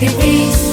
дивись.